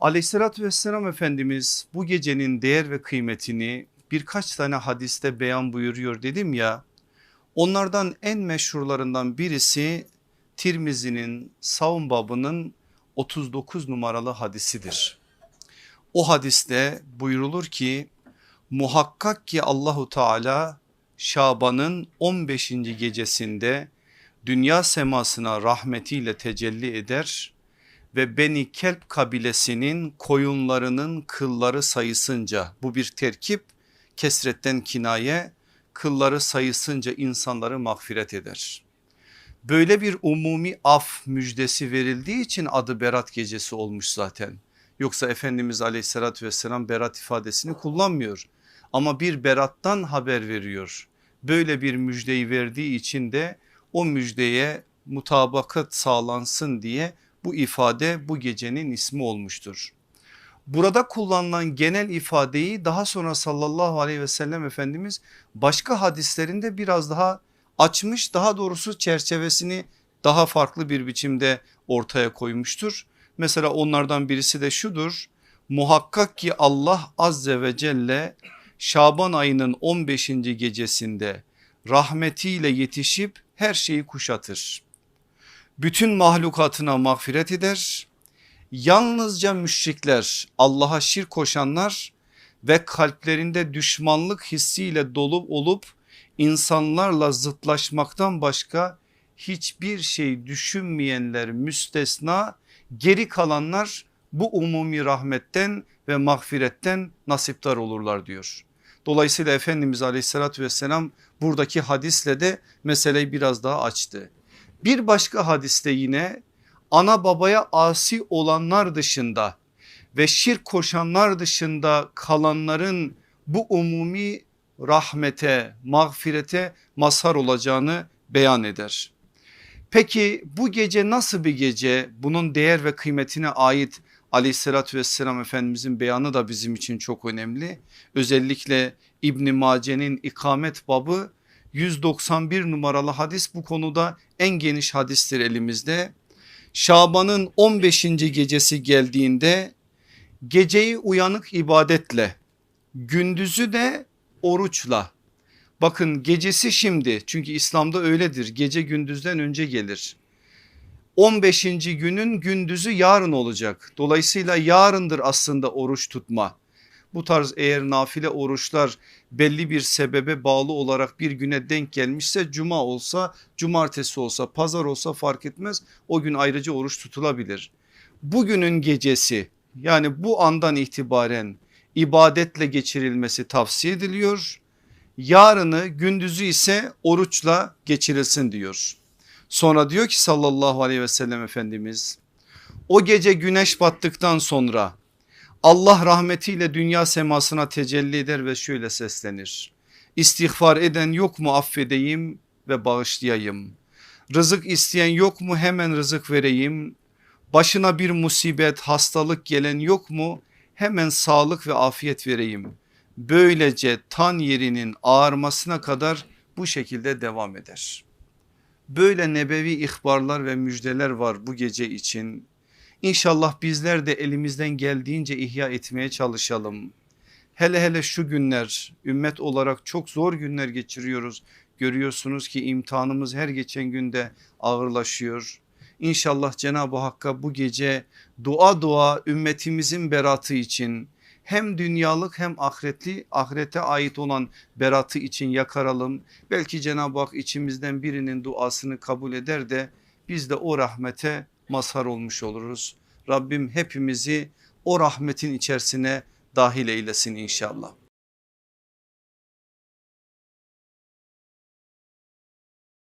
Aleyhissalatü vesselam Efendimiz bu gecenin değer ve kıymetini birkaç tane hadiste beyan buyuruyor dedim ya. Onlardan en meşhurlarından birisi Tirmizi'nin savun babının 39 numaralı hadisidir. O hadiste buyurulur ki muhakkak ki Allahu Teala Şaban'ın 15. gecesinde dünya semasına rahmetiyle tecelli eder ve Beni Kelp kabilesinin koyunlarının kılları sayısınca bu bir terkip kesretten kinaye kılları sayısınca insanları mağfiret eder. Böyle bir umumi af müjdesi verildiği için adı Berat gecesi olmuş zaten. Yoksa Efendimiz aleyhissalatü vesselam berat ifadesini kullanmıyor. Ama bir berattan haber veriyor. Böyle bir müjdeyi verdiği için de o müjdeye mutabakat sağlansın diye bu ifade bu gecenin ismi olmuştur. Burada kullanılan genel ifadeyi daha sonra sallallahu aleyhi ve sellem Efendimiz başka hadislerinde biraz daha açmış daha doğrusu çerçevesini daha farklı bir biçimde ortaya koymuştur. Mesela onlardan birisi de şudur muhakkak ki Allah azze ve celle Şaban ayının 15. gecesinde rahmetiyle yetişip her şeyi kuşatır. Bütün mahlukatına mağfiret eder. Yalnızca müşrikler Allah'a şirk koşanlar ve kalplerinde düşmanlık hissiyle dolu olup insanlarla zıtlaşmaktan başka hiçbir şey düşünmeyenler müstesna geri kalanlar bu umumi rahmetten ve mağfiretten nasiptar olurlar diyor. Dolayısıyla Efendimiz aleyhissalatü vesselam buradaki hadisle de meseleyi biraz daha açtı. Bir başka hadiste yine ana babaya asi olanlar dışında ve şirk koşanlar dışında kalanların bu umumi rahmete, mağfirete mazhar olacağını beyan eder. Peki bu gece nasıl bir gece? Bunun değer ve kıymetine ait aleyhissalatü vesselam efendimizin beyanı da bizim için çok önemli. Özellikle İbn Mace'nin ikamet babı 191 numaralı hadis bu konuda en geniş hadistir elimizde. Şaban'ın 15. gecesi geldiğinde geceyi uyanık ibadetle gündüzü de oruçla bakın gecesi şimdi çünkü İslam'da öyledir gece gündüzden önce gelir 15. günün gündüzü yarın olacak dolayısıyla yarındır aslında oruç tutma bu tarz eğer nafile oruçlar belli bir sebebe bağlı olarak bir güne denk gelmişse cuma olsa cumartesi olsa pazar olsa fark etmez o gün ayrıca oruç tutulabilir. Bugünün gecesi yani bu andan itibaren ibadetle geçirilmesi tavsiye ediliyor. Yarını gündüzü ise oruçla geçirilsin diyor. Sonra diyor ki sallallahu aleyhi ve sellem Efendimiz o gece güneş battıktan sonra Allah rahmetiyle dünya semasına tecelli eder ve şöyle seslenir. İstiğfar eden yok mu affedeyim ve bağışlayayım. Rızık isteyen yok mu hemen rızık vereyim. Başına bir musibet hastalık gelen yok mu hemen sağlık ve afiyet vereyim. Böylece tan yerinin ağarmasına kadar bu şekilde devam eder. Böyle nebevi ihbarlar ve müjdeler var bu gece için. İnşallah bizler de elimizden geldiğince ihya etmeye çalışalım. Hele hele şu günler ümmet olarak çok zor günler geçiriyoruz. Görüyorsunuz ki imtihanımız her geçen günde ağırlaşıyor. İnşallah Cenab-ı Hakk'a bu gece dua dua ümmetimizin beratı için hem dünyalık hem ahiretli ahirete ait olan beratı için yakaralım. Belki Cenab-ı Hak içimizden birinin duasını kabul eder de biz de o rahmete mazhar olmuş oluruz. Rabbim hepimizi o rahmetin içerisine dahil eylesin inşallah.